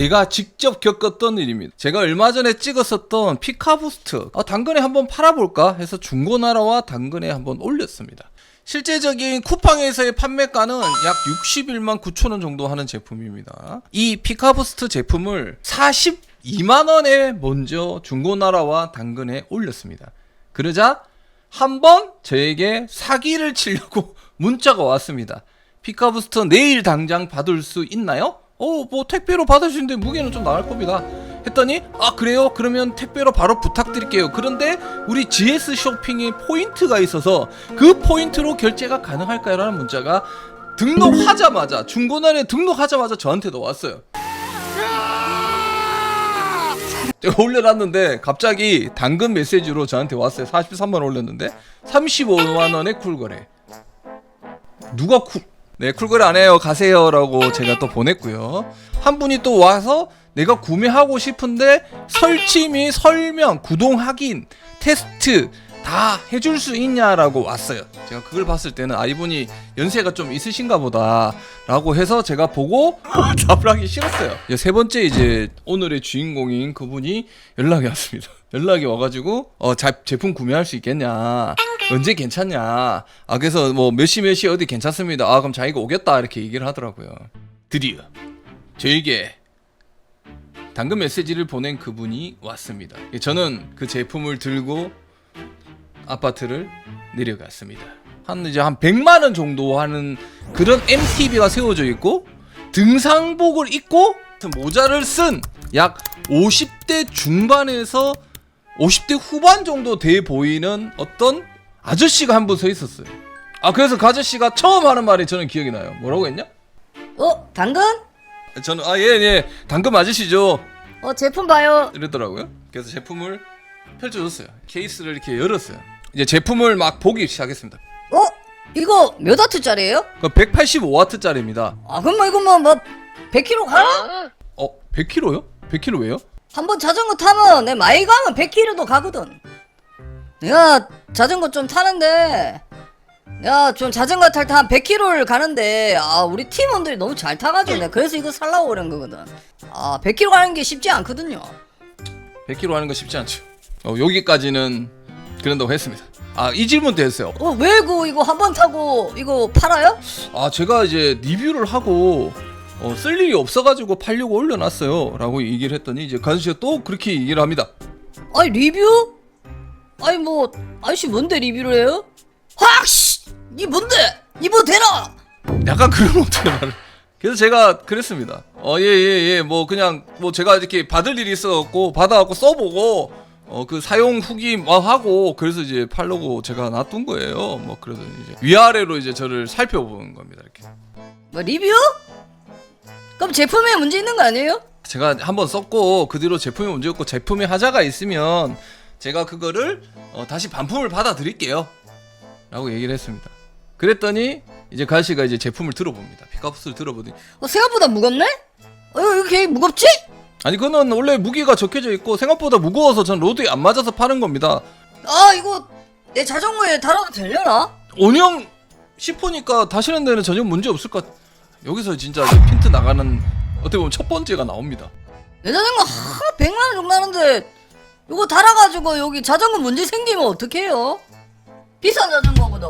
제가 직접 겪었던 일입니다. 제가 얼마 전에 찍었었던 피카부스트 아, 당근에 한번 팔아볼까 해서 중고나라와 당근에 한번 올렸습니다. 실제적인 쿠팡에서의 판매가는 약 61만 9천 원 정도 하는 제품입니다. 이 피카부스트 제품을 42만 원에 먼저 중고나라와 당근에 올렸습니다. 그러자 한 번 저에게 사기를 치려고 문자가 왔습니다. 피카부스터 내일 당장 받을 수 있나요? 어, 뭐 택배로 있는데 무게는 좀 나갈 겁니다. 했더니 아 그래요? 그러면 택배로 바로 부탁드릴게요. 그런데 우리 GS 쇼핑에 포인트가 있어서 그 포인트로 결제가 가능할까요? 라는 문자가 등록하자마자 중고나라에 등록하자마자 저한테도 왔어요. 제가 올려놨는데 갑자기 당근 메시지로 저한테 왔어요. 43만 원 올렸는데 35만 원의 쿨거래. 누가 쿨? 네, 쿨거래 안 해요. 가세요라고 제가 또 보냈고요. 한 분이 또 와서 내가 구매하고 싶은데 설치 및 설명, 구동 확인, 테스트 다 해줄 수 있냐라고 왔어요. 제가 그걸 봤을 때는 아 이분이 연세가 좀 있으신가 보다라고 해서 제가 보고 답을 하기 싫었어요. 이제 세 번째 이제 오늘의 주인공인 그분이 연락이 왔습니다. 연락이 와가지고 어 자, 제품 구매할 수 있겠냐 언제 괜찮냐? 아 그래서 뭐 몇 시 몇 시 어디 괜찮습니다. 아 그럼 자기가 오겠다. 이렇게 얘기를 하더라고요. 드디어 저에게 당근 메시지를 보낸 그분이 왔습니다. 저는 그 제품을 들고 아파트를 내려갔습니다. 한 이제 한 100만 원 정도 하는 그런 MTB가 세워져 있고 등산복을 입고 모자를 쓴 약 50대 중반에서 50대 후반 정도 돼 보이는 어떤 아저씨가 한 분 서 있었어요. 아 그래서 그 아저씨가 처음 하는 말이 저는 기억이 나요. 뭐라고 했냐? 어? 당근? 저는 아 예예 당근 아저씨죠. 어 제품 봐요 이랬더라고요. 그래서 제품을 펼쳐줬어요. 케이스를 이렇게 열었어요. 이제 제품을 막 보기 시작했습니다. 어? 이거 몇 와트짜리예요? 그 185와트짜리입니다. 아 그럼 뭐 이거 뭐, 뭐 100kg 가나? 어 100kg요? 100kg 왜요? 한번 자전거 타면 내 많이 가면 100km도 가거든 내가 자전거 좀 타는데 내가 좀 자전거 탈 때 한 100km를 가는데 아 우리 팀원들이 너무 잘 타가지고 내가 그래서 이거 살라고 그런 거거든 아 100km 가는 게 쉽지 않거든요 100kg 하는 거 쉽지 않죠. 어, 여기까지는 그런다고 했습니다. 아 이 질문도 했어요. 어왜 그 이거 한 번 타고 이거 팔아요? 아 제가 이제 리뷰를 하고 어, 쓸 일이 없어가지고 팔려고 올려놨어요 라고 얘기를 했더니 이제 가수 씨가 또 그렇게 얘기를 합니다 아니 리뷰? 아니 뭐 아저씨 뭔데 리뷰를 해요? 확씨! 이 뭔데? 이거 되나? 약간 그런 어떻게 말을 그래서 제가 그랬습니다 어 예 예 예 뭐 그냥 뭐 제가 이렇게 받을 일이 있어갖고 받아갖고 써보고 어 그 사용 후기 뭐 하고 그래서 이제 팔려고 제가 놔둔 거예요 뭐 그래서 이제 위아래로 이제 저를 살펴보는 겁니다 이렇게 뭐 리뷰? 그럼 제품에 문제 있는 거 아니에요? 제가 한번 썼고 그 뒤로 제품이 문제였고 제품에 하자가 있으면 제가 그거를 어, 다시 반품을 받아 드릴게요 라고 얘기를 했습니다 그랬더니 이제 그 아저씨가 이제 제품을 들어봅니다 피카푸스를 들어보더니 어, 생각보다 무겁네? 어, 이거 이렇게 무겁지? 아니 그거는 원래 무게가 적혀져 있고 생각보다 무거워서 전 로드에 안 맞아서 파는 겁니다 아 이거 내 자전거에 달아도 되려나? 원형 10호니까 다시는 데는 전혀 문제 없을 것 같... 여기서 진짜 이제 핀트 나가는 어떻게 보면 첫 번째가 나옵니다 내 자전거 하 100만 원 정도 하는데 이거 달아가지고 여기 자전거 문제 생기면 어떡해요? 비싼 자전거거든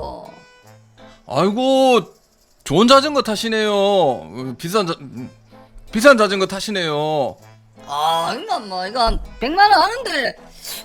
아이고 좋은 자전거 타시네요. 어, 비싼 자... 음, 비싼 자전거 타시네요. 아 이거 뭐 이거 한 100만 원 하는데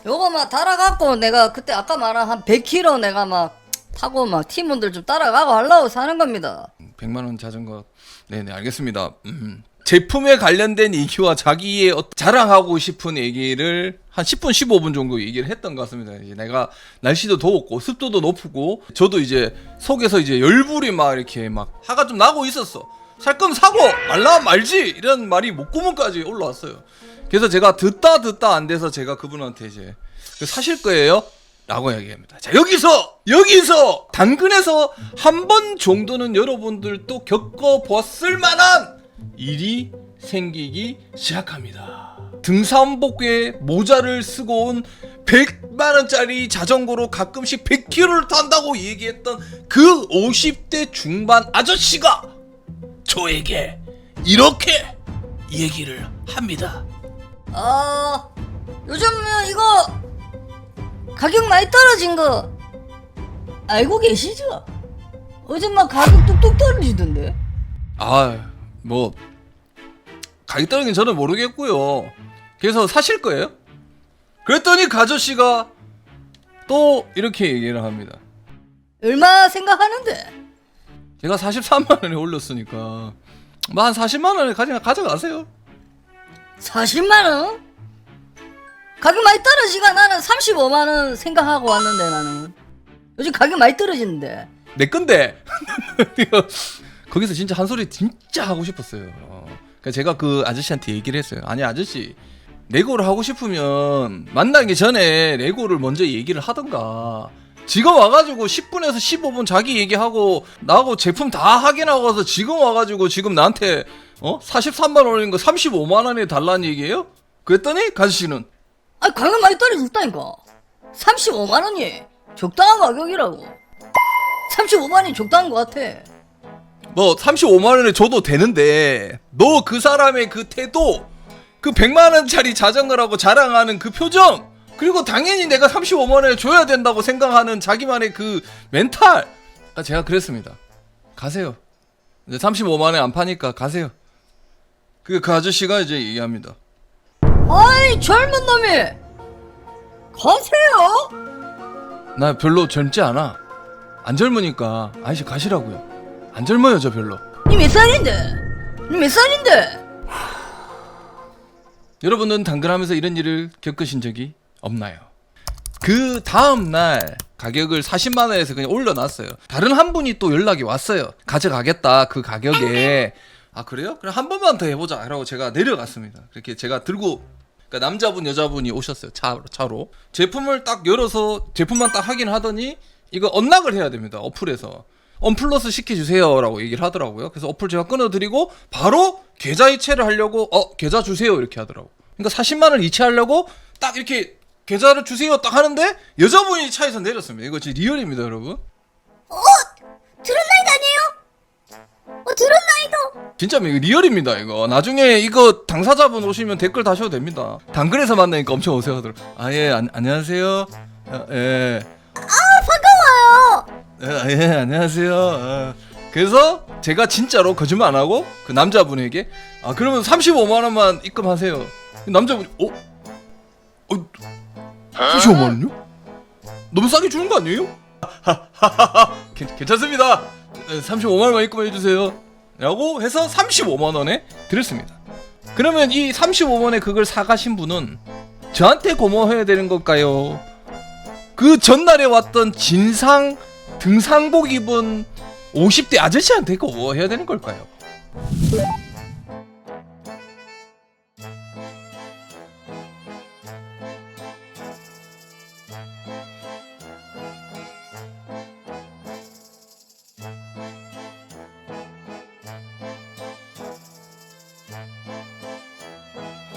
요거 막 달아갖고 내가 그때 아까 말한 한 100km 내가 막 타고 막 팀원들 좀 따라가고 하려고 사는 겁니다. 100만 원 자전거. 네네 알겠습니다. 음. 제품에 관련된 얘기와 자기의 어- 자랑하고 싶은 얘기를 한 10분 15분 정도 얘기를 했던 것 같습니다 이제 내가 날씨도 더웠고 습도도 높고 저도 이제 속에서 이제 열불이 막 이렇게 막 화가 좀 나고 있었어 살 거면 사고 말라 말지 이런 말이 목구멍까지 올라왔어요 그래서 제가 듣다 듣다 안 돼서 제가 그분한테 이제 그 사실 거예요? 라고 이야기합니다. 자, 여기서, 여기서, 당근에서 한 번 정도는 여러분들도 겪어봤을 만한 일이 생기기 시작합니다. 등산복에 모자를 쓰고 온 100만원짜리 자전거로 가끔씩 100km를 탄다고 얘기했던 그 50대 중반 아저씨가 저에게 이렇게 얘기를 합니다. 어, 요즘 이거 가격 많이 떨어진 거 알고 계시죠? 어제 막 가격 뚝뚝 떨어지던데. 아, 뭐 가격 떨어진 저는 모르겠고요. 그래서 사실 거예요? 그랬더니 가저씨가 또 이렇게 얘기를 합니다. 얼마 생각하는데? 제가 43만 원에 올렸으니까 뭐 한 40만 원에 가져 가져가세요. 40만 원? 가격 많이 떨어지가 나는 35만 원 생각하고 왔는데 나는 요즘 가격 많이 떨어지는데 내 건데 이 거 거기서 진짜 한 소리 진짜 하고 싶었어요. 어. 그러니까 제가 그 아저씨한테 얘기를 했어요. 아니 아저씨 레고를 하고 싶으면 만나기 전에 레고를 먼저 얘기를 하던가. 지금 와가지고 10분에서 15분 자기 얘기하고 나하고 제품 다 확인하고 와서 지금 와가지고 지금 나한테 어 43만 원 올린 거 35만 원에 달라는 얘기예요? 그랬더니 가저씨는 아 가격 많이 떨어졌다니까 35만 원이 적당한 가격이라고 35만이 적당한 것 같아 뭐 35만 원에 줘도 되는데 너 그 사람의 그 태도 그 100만 원짜리 자전거라고 자랑하는 그 표정 그리고 당연히 내가 35만 원에 줘야 된다고 생각하는 자기만의 그 멘탈. 아, 제가 그랬습니다. 가세요. 이제 35만 원에 안 파니까 가세요. 그, 그 아저씨가 이제 얘기합니다. 아이 젊은 놈이! 가세요! 나 별로 젊지 않아. 안 젊으니까 아저씨 가시라고요 안 젊어요 저 별로 니 몇 살인데 니 몇 살인데 여러분은 당근하면서 이런 일을 겪으신 적이 없나요? 그 다음 날 가격을 40만 원에서 그냥 올려놨어요. 다른 한 분이 또 연락이 왔어요. 가져가겠다 그 가격에. 아 그래요? 그럼 한 번만 더 해보자. 라고 제가 내려갔습니다. 그렇게 제가 들고 그러니까 남자분 여자분이 오셨어요. 차, 차로 제품을 딱 열어서 제품만 딱 확인하더니 이거 언락을 해야 됩니다. 어플에서. 언플러스 시켜주세요라고 얘기를 하더라고요. 그래서 어플 제가 끊어드리고 바로 계좌 이체를 하려고 어 계좌 주세요 이렇게 하더라고. 그러니까 40만 원 이체하려고 딱 이렇게 계좌를 주세요 딱 하는데 여자분이 차에서 내렸습니다. 이거 진짜 리얼입니다, 여러분. 들은 나이도 아니에요? 어 나이도 진짜 이거 리얼입니다, 이거. 나중에 이거 당사자분 오시면 댓글 다셔도 됩니다. 당근에서 만나니까 엄청 오세요 하더라고. 아 예, 안, 안녕하세요. 아, 예. 반가워요 예, 예, 안녕하세요. 아, 그래서 제가 진짜로 거짓말 안 하고 그 남자분에게 아 그러면 35만 원만 입금하세요. 그 남자분이 어? 어? 35만 원요? 너무 싸게 주는 거 아니에요? 괜- 괜찮습니다. 35만 원만 입금해 주세요. 라고 해서 35만 원에 드렸습니다. 그러면 이 35만 원에 그걸 사가신 분은 저한테 고마워해야 되는 걸까요? 그 전날에 왔던 진상 등산복 입은 50대 아저씨한테 고마워해야 되는 걸까요?